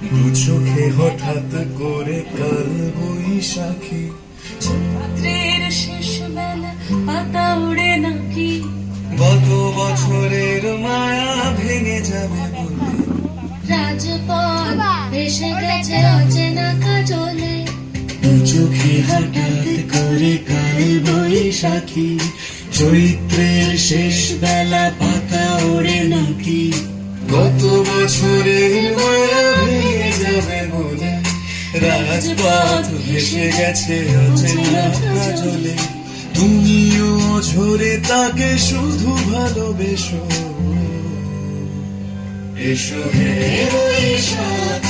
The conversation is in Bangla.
দু চোখে হঠাৎ করে কাল বৈশাখী। চৈত্রের শেষ বেলা পাতা উড়ে নাকি? গত বছরের মায়া ভেঙে যাবে বলে। রাজপথ ভেসে গেছে অচেনা কাজলে। চোখে হঠাৎ করে কাল বৈশাখী। চৈত্রের শেষ বেলা পাতা ওড়ে নাকি। গত বছরের মায়া রাজপথ ভেসে গেছে অচেনা কাজলে। তুমিও ঝরে তাকে শুধু ভালোবেসো। এসো হে এসো।